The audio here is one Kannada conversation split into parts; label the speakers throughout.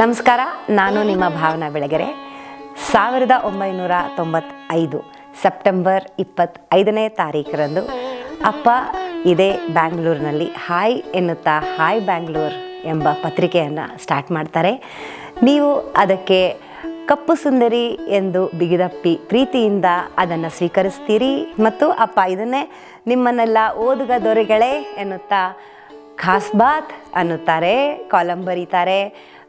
Speaker 1: ನಮಸ್ಕಾರ, ನಾನು ನಿಮ್ಮ ಭಾವನಾ ಬೆಳಗೆರೆ. ಸಾವಿರದ ಒಂಬೈನೂರ ತೊಂಬತ್ತೈದು ಸೆಪ್ಟೆಂಬರ್ ಇಪ್ಪತ್ತೈದನೇ ತಾರೀಕರಂದು ಅಪ್ಪ ಇದೇ ಬ್ಯಾಂಗ್ಳೂರಿನಲ್ಲಿ ಹಾಯ್ ಎನ್ನುತ್ತಾ ಹಾಯ್ ಬ್ಯಾಂಗ್ಳೂರ್ ಎಂಬ ಪತ್ರಿಕೆಯನ್ನು ಸ್ಟಾರ್ಟ್ ಮಾಡ್ತಾರೆ. ನೀವು ಅದಕ್ಕೆ ಕಪ್ಪು ಸುಂದರಿ ಎಂದು ಬಿಗಿದಪ್ಪಿ ಪ್ರೀತಿಯಿಂದ ಅದನ್ನು ಸ್ವೀಕರಿಸ್ತೀರಿ ಮತ್ತು ಅಪ್ಪ ಇದನ್ನೇ ನಿಮ್ಮನ್ನೆಲ್ಲ ಓದುಗ ದೊರೆಗಳೇ ಎನ್ನುತ್ತಾ ಖಾಸ್ಬಾತ್ ಅನ್ನುತ್ತಾರೆ, ಕಾಲಂ ಬರೀತಾರೆ.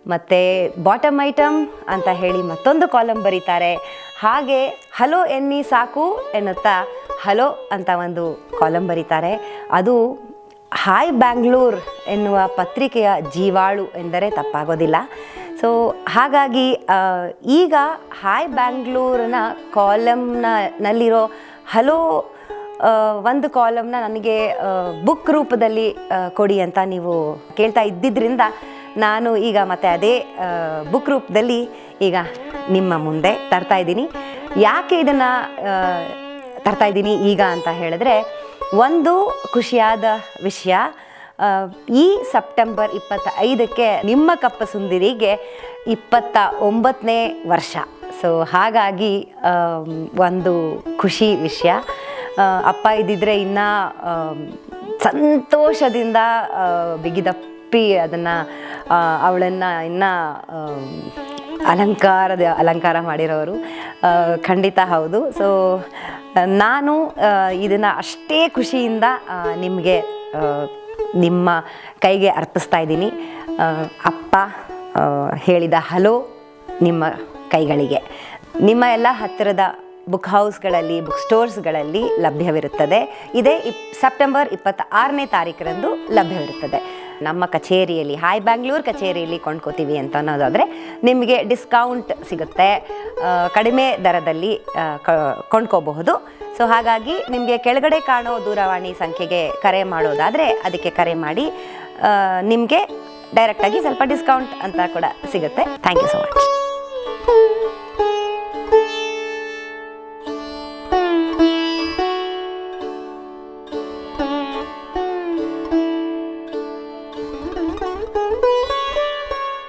Speaker 1: ಮತ್ತು ಬಾಟಮ್ ಐಟಮ್ ಅಂತ ಹೇಳಿ ಮತ್ತೊಂದು ಕಾಲಂ ಬರೀತಾರೆ. ಹಾಗೆ ಹಲೋ ಎನ್ನಿ ಸಾಕು ಎನ್ನುತ್ತಾ ಹಲೋ ಅಂತ ಒಂದು ಕಾಲಂ ಬರೀತಾರೆ. ಅದು ಹಾಯ್ ಬ್ಯಾಂಗ್ಳೂರ್ ಎನ್ನುವ ಪತ್ರಿಕೆಯ ಜೀವಾಳು ಎಂದರೆ ತಪ್ಪಾಗೋದಿಲ್ಲ. ಸೊ ಹಾಗಾಗಿ ಈಗ ಹಾಯ್ ಬ್ಯಾಂಗ್ಳೂರಿನ ಕಾಲಮ್ನ ನಲ್ಲಿರೋ ಹಲೋ ಒಂದು ಕಾಲಮ್ನ ನನಗೆ ಬುಕ್ ರೂಪದಲ್ಲಿ ಕೊಡಿ ಅಂತ ನೀವು ಕೇಳ್ತಾ ಇದ್ದಿದ್ದರಿಂದ ನಾನು ಈಗ ಮತ್ತೆ ಅದೇ ಬುಕ್ ರೂಪದಲ್ಲಿ ಈಗ ನಿಮ್ಮ ಮುಂದೆ ತರ್ತಾ ಇದ್ದೀನಿ. ಯಾಕೆ ಇದನ್ನು ತರ್ತಾ ಇದ್ದೀನಿ ಈಗ ಅಂತ ಹೇಳಿದ್ರೆ, ಒಂದು ಖುಷಿಯಾದ ವಿಷಯ ಈ ಸೆಪ್ಟೆಂಬರ್ ಇಪ್ಪತ್ತೈದಕ್ಕೆ ನಿಮ್ಮ ಕಪ್ಪ ಸುಂದಿರಿಗೆ ಇಪ್ಪತ್ತ ಒಂಬತ್ತನೇ ವರ್ಷ. ಸೊ ಹಾಗಾಗಿ ಒಂದು ಖುಷಿ ವಿಷಯ. ಅಪ್ಪ ಇದ್ದಿದ್ರೆ ಇನ್ನೂ ಸಂತೋಷದಿಂದ ಬಿಗಿದಪ್ಪಿ ಅದನ್ನು ಅವಳನ್ನು ಇನ್ನೂ ಅಲಂಕಾರದ, ಅಲಂಕಾರ ಮಾಡಿರೋರು. ಖಂಡಿತ ಹೌದು. ಸೊ ನಾನು ಇದನ್ನು ಅಷ್ಟೇ ಖುಷಿಯಿಂದ ನಿಮಗೆ ನಿಮ್ಮ ಕೈಗೆ ಅರ್ಪಿಸ್ತಾ ಇದ್ದೀನಿ. ಅಪ್ಪ ಹೇಳಿದ ಹಲೋ ನಿಮ್ಮ ಕೈಗಳಿಗೆ. ನಿಮ್ಮ ಎಲ್ಲ ಹತ್ತಿರದ ಬುಕ್ ಹೌಸ್ಗಳಲ್ಲಿ, ಬುಕ್ ಸ್ಟೋರ್ಸ್ಗಳಲ್ಲಿ ಲಭ್ಯವಿರುತ್ತದೆ. ಇದೇ ಇಪ್, ಸೆಪ್ಟೆಂಬರ್ ಇಪ್ಪತ್ತ ಆರನೇ ತಾರೀಕರಂದು ಲಭ್ಯವಿರುತ್ತದೆ. ನಮ್ಮ ಕಚೇರಿಯಲ್ಲಿ, ಹಾಯ್ ಬ್ಯಾಂಗ್ಳೂರ್ ಕಚೇರಿಯಲ್ಲಿ ಕೊಂಡ್ಕೋತೀವಿ ಅಂತ ಅನ್ನೋದಾದರೆ ನಿಮಗೆ ಡಿಸ್ಕೌಂಟ್ ಸಿಗುತ್ತೆ. ಕಡಿಮೆ ದರದಲ್ಲಿ ಕೊಂಡ್ಕೋಬಹುದು. ಸೊ ಹಾಗಾಗಿ ನಿಮಗೆ ಕೆಳಗಡೆ ಕಾಣೋ ದೂರವಾಣಿ ಸಂಖ್ಯೆಗೆ ಕರೆ ಮಾಡೋದಾದರೆ ಅದಕ್ಕೆ ಕರೆ ಮಾಡಿ. ನಿಮಗೆ ಡೈರೆಕ್ಟಾಗಿ ಸ್ವಲ್ಪ ಡಿಸ್ಕೌಂಟ್ ಅಂತ ಕೂಡ ಸಿಗುತ್ತೆ. Thank you so much